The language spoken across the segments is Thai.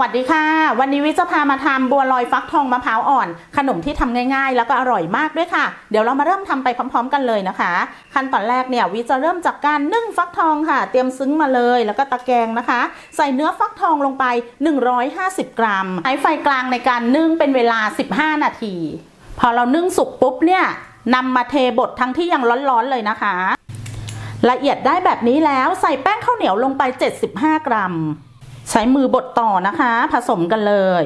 วัสดีค่ะ วันนี้วิจะพามาทำบัวลอยฟักทองมะพร้าวอ่อน ขนมที่ทำง่ายๆ แล้วก็อร่อยมากด้วยค่ะ เดี๋ยวเรามาเริ่มทำไปพร้อม ๆ กันเลยนะคะ ขั้นตอนแรกเนี่ยวิจะเริ่มจากการนึ่งฟักทองค่ะ เตรียมซึ้งมาเลยแล้วก็ตะแกรงนะคะ ใส่เนื้อฟักทองลงไป 150 กรัมใช้ไฟกลางในการนึ่งเป็นเวลา 15 นาที พอเรานึ่งสุกปุ๊บเนี่ยนำมาเทบดทั้งที่ยังร้อนๆเลยนะคะ ละเอียดได้แบบนี้แล้วใส่แป้งข้าวเหนียวลงไป 75 กรัม ใช้มือบดต่อนะคะ ผสมกันเลย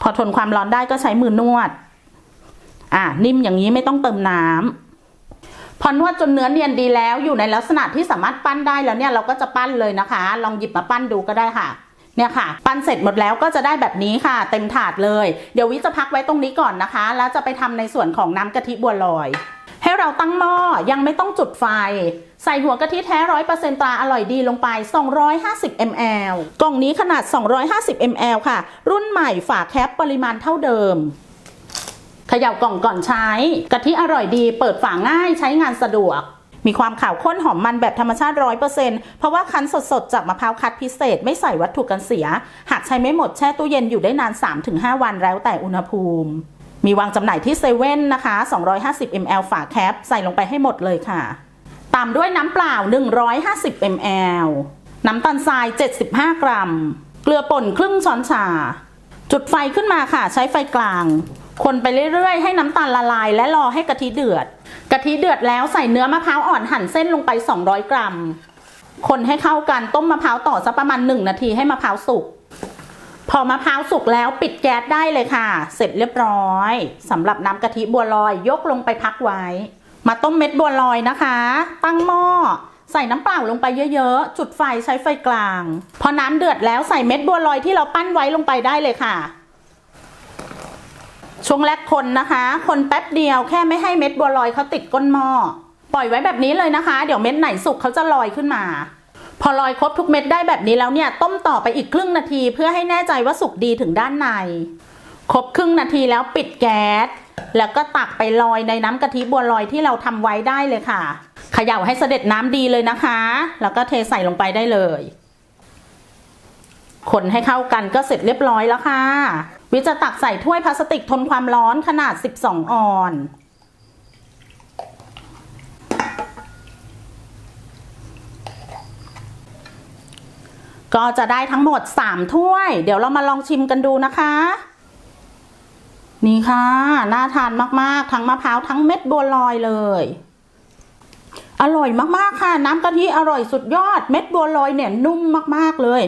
พอทนความร้อนได้ก็ใช้มือนวด อะนิ่มอย่างนี้ไม่ต้องเติมน้ำพอนวดจนเนื้อเนียนดีแล้วอยู่ในลักษณะที่สามารถปั้นได้แล้วเนี่ยเราก็จะปั้นเลยนะคะ ลองหยิบมาปั้นดูก็ได้ค่ะเนี่ยค่ะ ปั้นเสร็จหมดแล้วก็จะได้แบบนี้ค่ะ เต็มถาดเลย เดี๋ยววิจะพักไว้ตรงนี้ก่อนนะคะ แล้วจะไปทำในส่วนของน้ำกะทิบัวลอย ให้เราตั้งหม้อยังไม่ต้องจุดไฟ ใส่หัวกะทิแท้ร้อยเปอร์เซ็นตราอร่อยดีลงไป 250 ml กล่องนี้ขนาด 250 ml ค่ะ รุ่นใหม่ฝาแคปปริมาณเท่าเดิมเขย่ากล่องก่อนใช้ กะทิอร่อยดี เปิดฝาง่ายใช้งานสะดวก มีความขาวข้นหอมมันแบบธรรมชาติ100%เเพราะว่าคั้นสดๆ จากมะพร้าวคั้นพิเศษไม่ใส่วัตถุกันเสีย หากใช้ไม่หมดแช่ตู้เย็นอยู่ได้นาน 3-5 วันแล้วแต่อุณหภูมิ มีวางจำหน่ายที่เซเว่นนะคะ 250 ml ฝาแคป ใส่ลงไปให้หมดเลยค่ะ ตามด้วยน้ำเปล่า 150 ml น้ำตาลทราย 75 กรัม เกลือป่นครึ่งช้อนชา จุดไฟขึ้นมาค่ะ ใช้ไฟกลาง คนไปเรื่อยๆ ให้น้ำตาลละลายและรอให้กะทิเดือด กะทิเดือดแล้วใส่เนื้อมะพร้าวอ่อนหั่นเส้นลงไป 200 กรัม คนให้เข้ากันต้มมะพร้าวต่อสักประมาณ 1 นาทีให้มะพร้าวสุก พอมะพร้าวสุกแล้วปิดแก๊สได้เลยค่ะ เสร็จเรียบร้อยสำหรับน้ำกะทิบัวลอยยกลงไปพักไว้ มาต้มเม็ดบัวลอยนะคะ ตั้งหม้อใส่น้ำเปล่าลงไปเยอะๆ จุดไฟใช้ไฟกลาง พอน้ำเดือดแล้วใส่เม็ดบัวลอยที่เราปั้นไว้ลงไปได้เลยค่ะ ช่วงแรกคนนะคะ คนแป๊บเดียวแค่ไม่ให้เม็ดบัวลอยเขาติดก้นหม้อ ปล่อยไว้แบบนี้เลยนะคะ เดี๋ยวเม็ดไหนสุกเขาจะลอยขึ้นมา พอลอยครบทุกเม็ดได้แบบนี้แล้วเนี่ยต้มต่อไปอีกครึ่งนาทีเพื่อให้แน่ใจว่าสุกดีถึงด้านใน ครบครึ่งนาทีแล้วปิดแก๊สแล้วก็ตักไปลอยในน้ำกะทิบัวลอยที่เราทำไว้ได้เลยค่ะเขย่าให้เสด็จน้ำดีเลยนะคะ แล้วก็เทใส่ลงไปได้เลย คนให้เข้ากันก็เสร็จเรียบร้อยแล้วค่ะ วิจะตักใส่ถ้วยพลาสติกทนความร้อนขนาด 12 ออน ก็จะได้ทั้งหมด 3 ถ้วย เดี๋ยวเรามาลองชิมกันดูนะคะ นี่ค่ะ น่าทานมากๆ ทั้งมะพร้าวทั้งเม็ดบัวลอยเลย อร่อยมากๆค่ะ น้ำกะทิอร่อยสุดยอด เม็ดบัวลอยเนี่ยนุ่มมากๆเลย